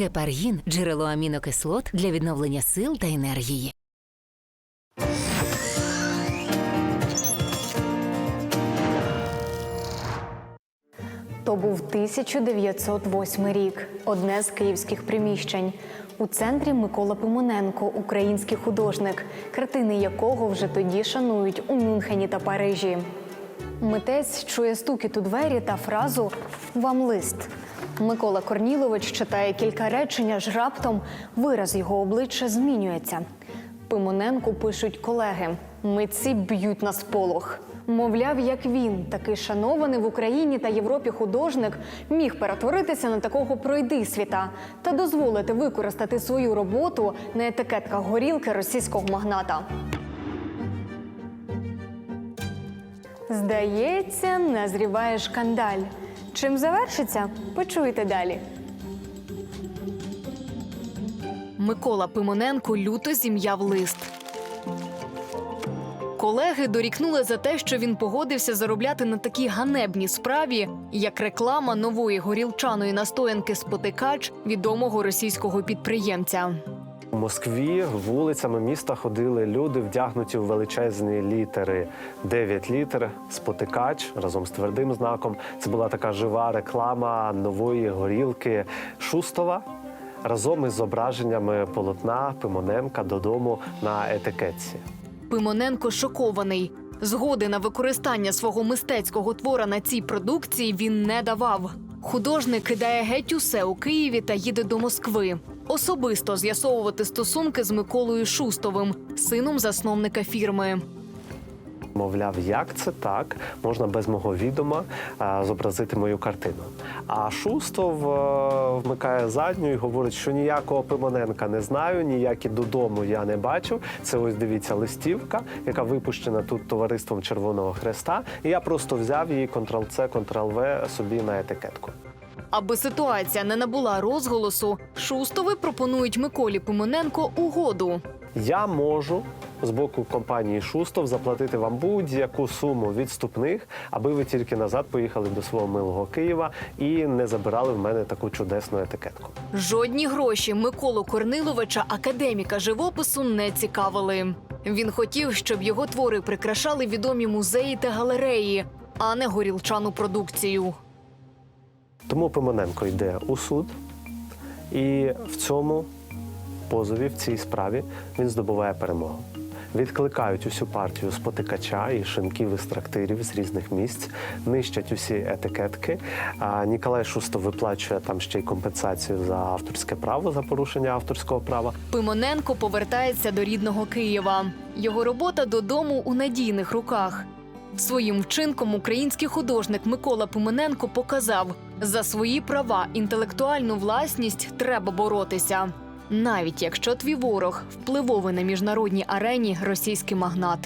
Гепаргін джерело амінокислот для відновлення сил та енергії. То був 1908 рік, одне з київських приміщень. У центрі Микола Пимоненко, український художник, картини якого вже тоді шанують у Мюнхені та Парижі. Митець чує стукіт у двері та фразу Вам лист. Микола Корнілович читає кілька речень, аж раптом вираз його обличчя змінюється. Пимоненку пишуть колеги. Митці б'ють на сполох. Мовляв, як він, такий шанований в Україні та Європі художник, міг перетворитися на такого пройдисвіта та дозволити використати свою роботу на етикетках горілки російського магната. Здається, назріває шкандаль. Чим завершиться? Почуєте далі. Микола Пимоненко люто зім'яв лист. Колеги дорікнули за те, що він погодився заробляти на такій ганебній справі, як реклама нової горілчаної настоянки спотикач відомого російського підприємця. У Москві вулицями міста ходили люди, вдягнуті у величезні літери. 9 літер, спотикач разом з твердим знаком. Це була така жива реклама нової горілки Шустова разом із зображеннями полотна Пимоненка додому на етикетці. Пимоненко шокований. Згоди на використання свого мистецького твора на цій продукції він не давав. Художник кидає геть усе у Києві та їде до Москви. Особисто з'ясовувати стосунки з Миколою Шустовим, сином засновника фірми. Мовляв, як це так можна без мого відома е, зобразити мою картину. А Шустов е, вмикає задню і говорить, що ніякого Пимоненка не знаю, ніякі додому я не бачив. Це ось дивіться листівка, яка випущена тут товариством Червоного Хреста. І я просто взяв її Ctrl-C, Ctrl-V собі на етикетку. Аби ситуація не набула розголосу, Шустови пропонують Миколі Пимоненко угоду. Я можу з боку компанії Шустов заплатити вам будь-яку суму відступних, аби ви тільки назад поїхали до свого милого Києва і не забирали в мене таку чудесну етикетку. Жодні гроші Миколу Корниловича, академіка живопису, не цікавили. Він хотів, щоб його твори прикрашали відомі музеї та галереї, а не горілчану продукцію. Тому Пимоненко йде у суд, і в цьому позові, в цій справі, він здобуває перемогу. Відкликають усю партію спотикача і шинків із трактирів з різних місць, нищать усі етикетки. Ніколай Шустов виплачує там ще й компенсацію за авторське право, за порушення авторського права. Пимоненко повертається до рідного Києва. Його робота додому у надійних руках. Своїм вчинком український художник Микола Пимененко показав, за свої права інтелектуальну власність треба боротися, навіть якщо твій ворог впливовий на міжнародній арені російський магнат.